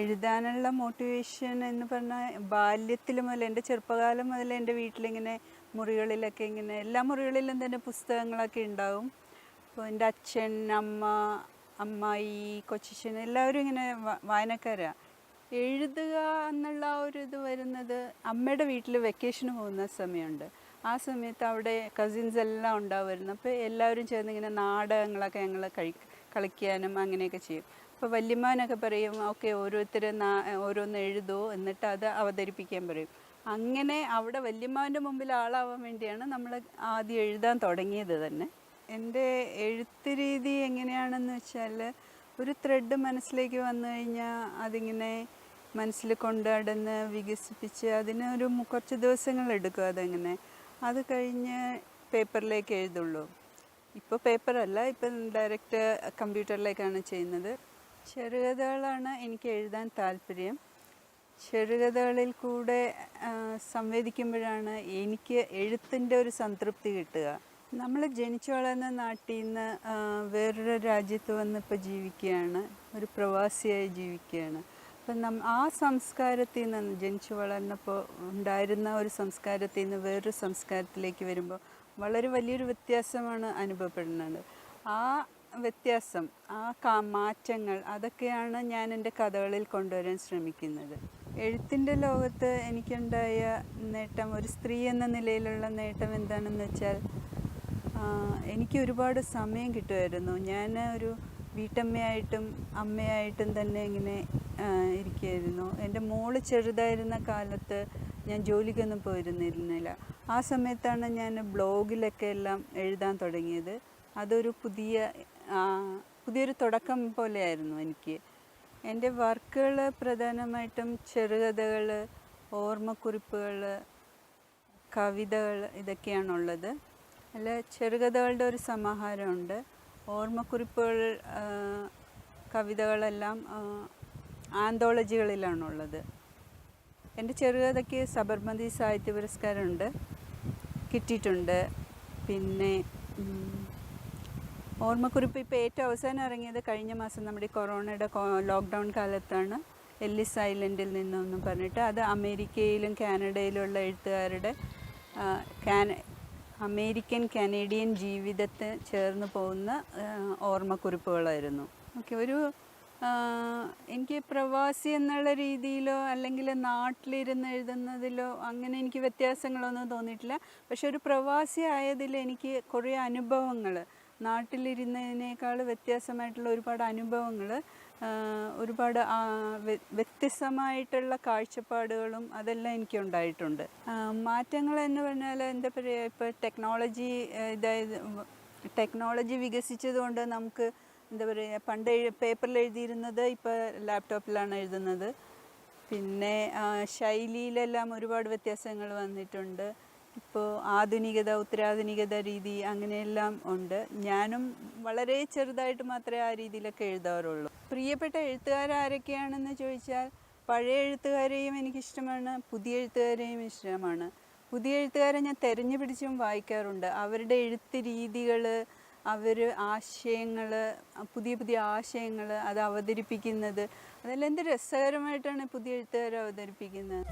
എഴുതാനുള്ള മോട്ടിവേഷൻ എന്ന് പറഞ്ഞാൽ ബാല്യത്തിൽ മുതൽ എന്റെ ചെറുപ്പകാലം മുതൽ എന്റെ വീട്ടിലിങ്ങനെ മുറികളിലൊക്കെ ഇങ്ങനെ എല്ലാ മുറികളിലും തന്നെ പുസ്തകങ്ങളൊക്കെ ഉണ്ടാവും. അപ്പോൾ എന്റെ അച്ഛൻ അമ്മ അമ്മായി കൊച്ചച്ഛൻ എല്ലാവരും ഇങ്ങനെ വായനക്കാരാണ് എഴുതുക എന്നുള്ള ആ ഒരു ഇത് വരുന്നത് അമ്മയുടെ വീട്ടിൽ വെക്കേഷന് പോകുന്ന സമയമുണ്ട്. ആ സമയത്ത് അവിടെ കസിൻസ് എല്ലാം ഉണ്ടാവുമായിരുന്നു. അപ്പോൾ എല്ലാവരും ചേർന്ന് ഇങ്ങനെ നാടകങ്ങളൊക്കെ ഞങ്ങൾ കഴി കളിക്കാനും അങ്ങനെയൊക്കെ ചെയ്യും. അപ്പോൾ വല്യമ്മാനൊക്കെ പറയും ഓക്കെ ഓരോരുത്തർ ഓരോന്ന് എഴുതോ എന്നിട്ട് അത് അവതരിപ്പിക്കാൻ പറയും. അങ്ങനെ അവിടെ വല്യമ്മാവിന്റെ മുമ്പിൽ ആളാവാൻ വേണ്ടിയാണ് നമ്മൾ ആദ്യം എഴുതാൻ തുടങ്ങിയത് തന്നെ. എന്റെ എഴുത്ത് രീതി എങ്ങനെയാണെന്ന് വെച്ചാൽ ഒരു ത്രെഡ് മനസ്സിലേക്ക് വന്നു കഴിഞ്ഞാൽ അതിങ്ങനെ മനസ്സിൽ കൊണ്ടുനടന്ന് വികസിപ്പിച്ച് അതിന് ഒരു കുറച്ച് ദിവസങ്ങൾ എടുക്കും അതങ്ങനെ. അത് കഴിഞ്ഞ് പേപ്പറിലേക്ക് എഴുതുള്ളൂ. ഇപ്പോൾ പേപ്പറല്ല ഇപ്പം ഡയറക്റ്റ് കമ്പ്യൂട്ടറിലേക്കാണ് ചെയ്യുന്നത്. ചെറുകഥകളാണ് എനിക്ക് എഴുതാൻ താല്പര്യം. ചെറുകഥകളിൽ കൂടെ സംവേദിക്കുമ്പോഴാണ് എനിക്ക് എഴുത്തിന്റെ ഒരു സംതൃപ്തി കിട്ടുക. നമ്മൾ ജനിച്ചു വളർന്ന നാട്ടിൽ നിന്ന് വേറൊരു രാജ്യത്ത് വന്നിപ്പോൾ ജീവിക്കുകയാണ് ഒരു പ്രവാസിയായി ജീവിക്കുകയാണ്. അപ്പം നം ആ സംസ്കാരത്തിൽ നിന്ന് ജനിച്ചു വളർന്നപ്പോൾ ഉണ്ടായിരുന്ന ഒരു സംസ്കാരത്തിൽ നിന്ന് വേറൊരു സംസ്കാരത്തിലേക്ക് വരുമ്പോൾ വളരെ വലിയൊരു വ്യത്യാസമാണ് അനുഭവപ്പെടുന്നത്. ആ വ്യത്യാസം ആ കാ മാറ്റങ്ങൾ അതൊക്കെയാണ് ഞാൻ എന്റെ കഥകളിൽ കൊണ്ടുവരാൻ ശ്രമിക്കുന്നത്. എഴുത്തിന്റെ ലോകത്ത് എനിക്കുണ്ടായ നേട്ടം ഒരു സ്ത്രീ എന്ന നിലയിലുള്ള നേട്ടം എന്താണെന്ന് വെച്ചാൽ എനിക്ക് ഒരുപാട് സമയം കിട്ടുമായിരുന്നു. ഞാൻ ഒരു വീട്ടമ്മയായിട്ടും അമ്മയായിട്ടും തന്നെ ഇങ്ങനെ ഇരിക്കുമായിരുന്നു. എന്റെ മോൾ ചെറുതായിരുന്ന കാലത്ത് ഞാൻ ജോലിക്കൊന്നും പോയിരുന്നിരുന്നില്ല. ആ സമയത്താണ് ഞാൻ ബ്ലോഗിലൊക്കെ എല്ലാം എഴുതാൻ തുടങ്ങിയത്. അതൊരു പുതിയ പുതിയൊരു തുടക്കം പോലെയായിരുന്നു എനിക്ക്. എന്റെ വർക്കുകൾ പ്രധാനമായിട്ടും ചെറുകഥകൾ ഓർമ്മക്കുറിപ്പുകൾ കവിതകൾ ഇതൊക്കെയാണുള്ളത്. അല്ല ചെറുകഥകളുടെ ഒരു സമാഹാരമുണ്ട്. ഓർമ്മക്കുറിപ്പുകൾ കവിതകളെല്ലാം ആന്തോളജികളിലാണുള്ളത്. എന്റെ ചെറുകഥയ്ക്ക് സബർമതി സാഹിത്യ പുരസ്കാരമുണ്ട്. കിട്ടിയിട്ടുണ്ട്. പിന്നെ ഓർമ്മക്കുറിപ്പ് ഇപ്പോൾ ഏറ്റവും അവസാനം ഇറങ്ങിയത് കഴിഞ്ഞ മാസം നമ്മുടെ കൊറോണയുടെ ലോക്ക്ഡൗൺ കാലത്താണ്. എല്ലിസ് ഐലൻഡിൽ നിന്നൊന്നും പറഞ്ഞിട്ട് അത് അമേരിക്കയിലും കാനഡയിലുള്ള എഴുത്തുകാരുടെ കാന അമേരിക്കൻ കനേഡിയൻ ജീവിതത്തെ ചേർന്ന് പോകുന്ന ഓർമ്മക്കുറിപ്പുകളായിരുന്നു. ഓക്കെ ഒരു എനിക്ക് പ്രവാസി എന്നുള്ള രീതിയിലോ അല്ലെങ്കിൽ നാട്ടിലിരുന്ന് എഴുതുന്നതിലോ അങ്ങനെ എനിക്ക് വ്യത്യാസങ്ങളൊന്നും തോന്നിയിട്ടില്ല. പക്ഷെ ഒരു പ്രവാസി ആയതിൽ എനിക്ക് കുറേ അനുഭവങ്ങൾ. നാട്ടിലിരുന്നതിനേക്കാൾ വ്യത്യാസമായിട്ടുള്ള ഒരുപാട് അനുഭവങ്ങൾ ഒരുപാട് വ്യത്യസ്തമായിട്ടുള്ള കാഴ്ചപ്പാടുകളും അതെല്ലാം എനിക്ക് ഉണ്ടായിട്ടുണ്ട് മാറ്റങ്ങൾ എന്ന് പറഞ്ഞാൽ എന്താ പറയുക ഇപ്പോൾ ടെക്നോളജി ഇതായത് ടെക്നോളജി വികസിച്ചതുകൊണ്ട് നമുക്ക് എന്താ പറയുക പണ്ട് പേപ്പറിൽ എഴുതിയിരുന്നത് ഇപ്പോൾ ലാപ്ടോപ്പിലാണ് എഴുതുന്നത്. പിന്നെ ശൈലിയിലെല്ലാം ഒരുപാട് വ്യത്യാസങ്ങൾ വന്നിട്ടുണ്ട്. ഇപ്പോൾ ആധുനികത ഉത്തരാധുനികത രീതി അങ്ങനെയെല്ലാം ഉണ്ട്. ഞാനും വളരെ ചെറുതായിട്ട് മാത്രമേ ആ രീതിയിലൊക്കെ എഴുതാറുള്ളൂ. പ്രിയപ്പെട്ട എഴുത്തുകാരാരൊക്കെയാണെന്ന് ചോദിച്ചാൽ പഴയ എഴുത്തുകാരെയും എനിക്കിഷ്ടമാണ് പുതിയ എഴുത്തുകാരെയും ഇഷ്ടമാണ്. പുതിയ എഴുത്തുകാരെ ഞാൻ തെരഞ്ഞു പിടിച്ചും വായിക്കാറുണ്ട്. അവരുടെ എഴുത്ത് രീതികൾ അവർ ആശയങ്ങൾ പുതിയ പുതിയ ആശയങ്ങൾ അത് അവതരിപ്പിക്കുന്നത്. അതെല്ലാം എന്ത് രസകരമായിട്ടാണ് പുതിയ എഴുത്തുകാർ അവതരിപ്പിക്കുന്നത്.